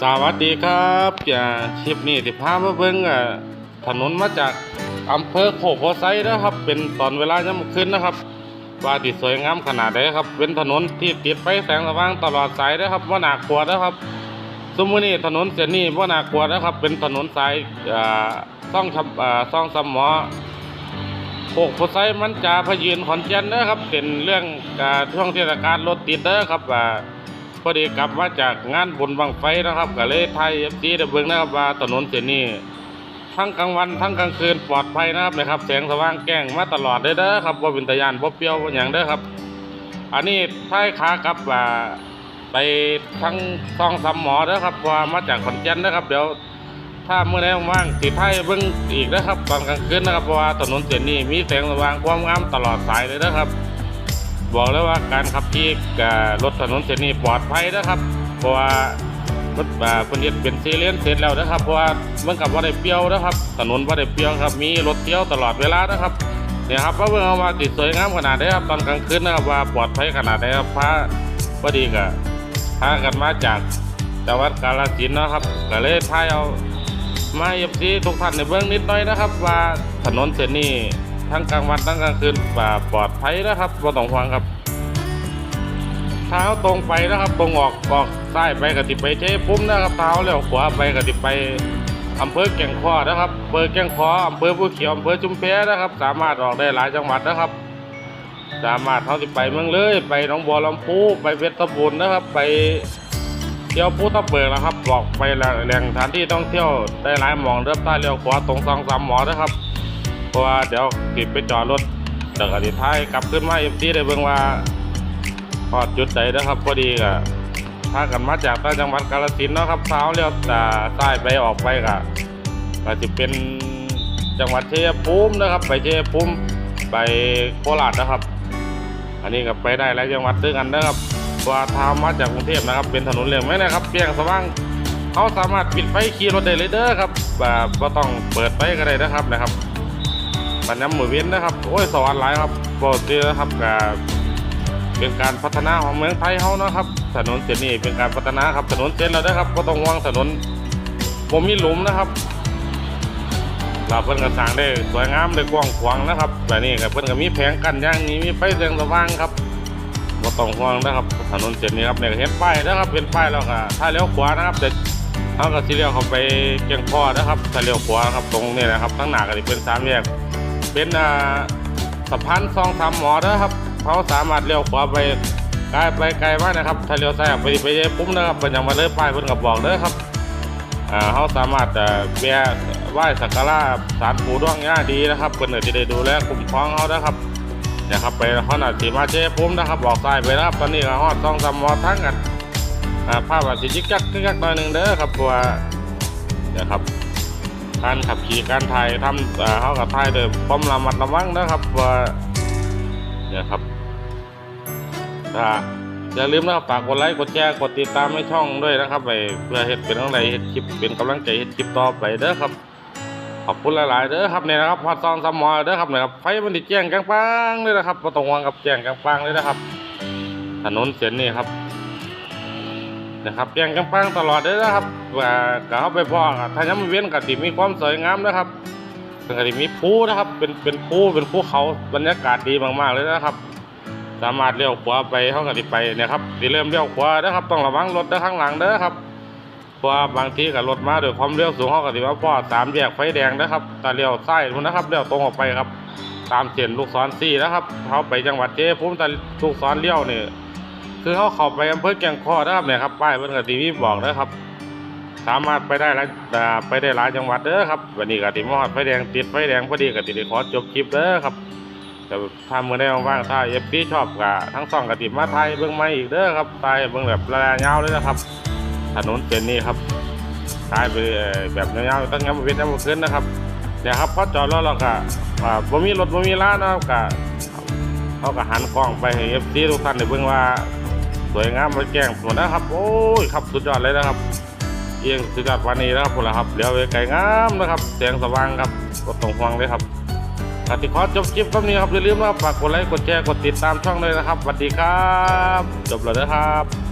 สวัสดีครับจะคลิปนี้ที่พามาเบิ่งอะถนนมาจากอำเภอโคกโพไซนะครับ เป็นตอนเวลายามมื้อคืนนะครับ ว่าที่สวยงามขนาดใดครับ เป็นถนนที่ติดไฟแสงสว่างตลอดสายนะครับว่าน่ากลัวนะครับสมมุตินี่ถนนเส้นนี้ว่าน่ากลัวนะครับ เป็นถนนสายอ่าซ่องชำอ่าซ่องสมอโคกโพไซมันจาพยืนขอนแก่นนะครับเป็นเรื่องช่วงเทศกาลรถติดเด้อครับอ่า พอดีกลับมาจากงานบุญบังไฟนะครับก็เลยไทยเอฟซีได้เบิงนะครับว่าถนนเส้นนี้ทั้งกลางวันทั้งกลางคืนปลอดภัยนะครับนะครับแสงสว่างแก้งมาตลอดเลยเด้อครับว่าเป็นตะยานบ่เปรี้ยวบ่หยังเด้อครับ อันนี้ท้ายขากลับว่าไปทั้งซองสามหมอเด้อครับว่ามาจากขอนแก่นนะครับ เดี๋ยวถ้าเมื่อไหร่ว่างๆสิไทยเบิ่งอีกนะครับตอนกลางคืนนะครับเพราะว่าถนนเส้นนี้มีแสงสว่างความงามตลอดสายเลยนะครับ บอกเลยว่าการขับขี่กับรถถนนเส้นนี้ปลอดภัยนะครับ เพราะว่ารถอ่าเพิ่นเฮ็ดเป็นซีเลนเสร็จแล้วนะครับ เพราะว่าเมันกับว่าได้เปรี้ยวนะครับ ถนนว่าได้เปรี้ยวครับ มีรถเที่ยวตลอดเวลานะครับเนี่ยครับว่าเบิ่งเอาว่าติดสวยงามขนาดใดครับตอนกลางคืนนะครับว่าปลอดภัยขนาดใดครับพาพอดีก็พากันมาจากจังหวัดกาฬสินธุ์นะครับก็เลยพายเอามาเอฟซีทุกท่านในเบื้องนิดหน่อยนะครับ ว่าถนนเส้นนี้ ทั้งกลางวันทั้งกลางคืนป่าปลอดภัยนะครับบ่ต้องห่วงครับเท้าตรงไปนะครับตรงออกออกซ้ไปกติไปเจ๊ปุ้มนะครับเท้าแล้วขวาไปกติไปอำเภอแก่งคอนะครับอำเภอแก่งคออำเภอผู้เขียวอำเภอจุมแพนะครับ สามารถออกได้หลายจังหวัดนะครับ สามารถเท่าที่ไปเมืองเลย ไปหนองบัวลำพูไปเพชรบูรณ์นะครับ ไปเที่ยวภูทับเบิกนะครับ บอกไปแหล่งสถานที่ท่องเที่ยวได้หลายหมองเริ่มใต้เลี้ยวขวาตรงสองสามหมอนะครับ ราะว่าเดี๋ยวติดไปจอดรถเดี๋ยวกติท้ายกลับขึ้นมาเอฟซีได้เบิ่งว่าพอดจุดใดนะครับพอดีก็พากันมาจากต่างจังหวัดกาฬสินธุ์เนาะครับเท้าเลี้ยวอ่าซ้ไปออกไปก็ก็จะเป็นจังหวัดเชัยภูมินะครับ ไปเชัยภูมิไปโคราชนะครับ อันนี้ก็ไปได้หลายจังหวัดด้วยกันนะครับว่าทางมาจากกรุงเทพนะครับ เป็นถนนเลี่ยงไหมนะครับเปียงสว่างเขาสามารถปิดไฟขี่รถได้เลยเด้อครับแบบก็ต้องเปิดไฟก็ได้นะครับนะครับ ปัญญาหมู่เว้นนะครับ โอ้ยสวรรค์หลายครับบอกเลยนะครับกับเป็นการพัฒนาของเมืองไทยเฮาเนาะครับ ถนนเส้นนี้เป็นการพัฒนาครับ ถนนเส้นเราได้ครับก็ต้องห่วงถนนผมมีหลุมนะครับเราเพิ่นก็สร้างได้สวยงามได้กว้างขวางนะครับแบบนี้ก็เพิ่นก็มีแผงกั้นย่างนี้มีไฟแสงสว่างครับบ่ต้องห่วงนะครับ ถนนเส้นนี้ครับเนี่ยเห็นป้ายนะครับเป็นป้ายแล้วก็ถ้าเลี้ยวขวานะครับแต่เฮาก็สิเลี้ยวเขาไปเกียงพ่อนะครับถ้าเลี้ยวขวาครับตรงนี้นะครับข้งหน้าก็สิเป็นสามแยก เป็นอ่าสะพานซองสามหมอนะครับ เขาสามารถเลี้ยวขวาไปไกลไปไกลมากนะครับ ถ้าเลี้ยวซ้ายไปไปเยปุ๊บนะครับเป็นอย่างมาเลยป้ายเพิ่นกับบอกเด้อครับอ่าเขาสามารถเอ่อแวะไหว้สักการะศาลปู่ดวงย่าดีนะครับเพิ่นจะได้ดูแลคุ้มครองเขานะครับเนี่ยครับไปฮอดนาสีมาเจ๊ปุ๊บนะครับบอกซ้ายไปนะครับตอนนี้ก็ฮอดซองสามหมอทั้งกันอ่าภาพอาจจะยิกยักยักหน่อยหนึ่งเด้อครับเพราะว่าเนี่ยครับ การขับขี่การถ่ายทำเอ่อเขากับถ่ายโดยความระมัดระวังนะครับว่าเนี่ยครับอย่าลืมนะครับฝากกดไลค์กดแชร์กดติดตามให้ช่องด้วยนะครับไปเพื่อเฮ็ดเป็นกำลังใจเฮ็ดคลิปเป็นกำลังใจเฮ็ดคลิปต่อไปเด้อครับขอบคุณหลายๆเด้อครับเนี่ยนะครับพอดซองสมอเด้อครับเนี่ยครับไฟมันติดแจ้งกลางปังเลยนะครับประตองวางกับแจ้งกลางปังเลยนะครับ ถนนเส้นนี้ครับ นะครับแจ้งกำปังตลอดเลยนะครับว่าก็เข้าไปพ่อก็ถ้ายังไม่เว้นก็ติมีความสวยงามนะครับเป็นก็ติมีภูนะครับเป็นเป็นภูเป็นภูเขาบรรยากาศดีมากๆเลยนะครับ สามารถเลี้ยวขวาไปเขาก็ติไปเนี่ยครับสิเริ่มเลี้ยวขวานะครับ ต้องระวังรถด้านข้างหลังเด้อครับเพราะว่าบางทีกับรถมาด้วยความเร็วสูงเขาก็ติว่าพ่อสามแยกไฟแดงนะครับตาเลี้ยวซ้ายนู่นนะครับเลี้ยวตรงออกไปครับ ตามเส้นลูกศรสี่นะครับเขาไปจังหวัดเจ้ภูมิตาลูกศรเลี้ยวเนี่ย คือเขาเข้าไปอำเภอแก่งคอนะครับเนี่ยครับป้ายเพิ่นก็ทีวีบอกนะครับ สามารถไปได้หลายอ่าไปได้หลายจังหวัดเด้อครับวันนี้ก็ติมอดไฟแดงติดไฟแดงพอดีก็ติได้ขอจบคลิปเด้อครับแต่ถ้ามือได้ว่างๆถ้าเอฟซีชอบก็ทั้งสองกติมาไทยเบื้องไม้อีกเด้อครับไทยเบื้องแบบระยะยาวเลยนะครับ ถนนเส้นนี้ครับทายไปแบบยาวๆตั้งยามเว้นยามคืนนะครับเนี่ยครับพอจอดรถแล้วก็อ่าบ่มีรถบ่มีร้านนะครับก็เขาก็หันกล้องไปให้เอฟซีทุกท่านได้เบิ่งว่า สวยงามมาแก่งหมดนะครับ โอ้ยครับสุดยอดเลยนะครับเอียงสุดยอดวันนี้นะครับผมละครับเดี๋ยวไปไก่งามนะครับแสงสว่างครับก็ตรงห่วงเลยครับกติคอจบคลิปครับนี้ครับอย่าลืมนะฝากกดไลค์กดแชร์กดติดตามช่องเลยนะครับสวัสดีครับ จบแล้วนะครับ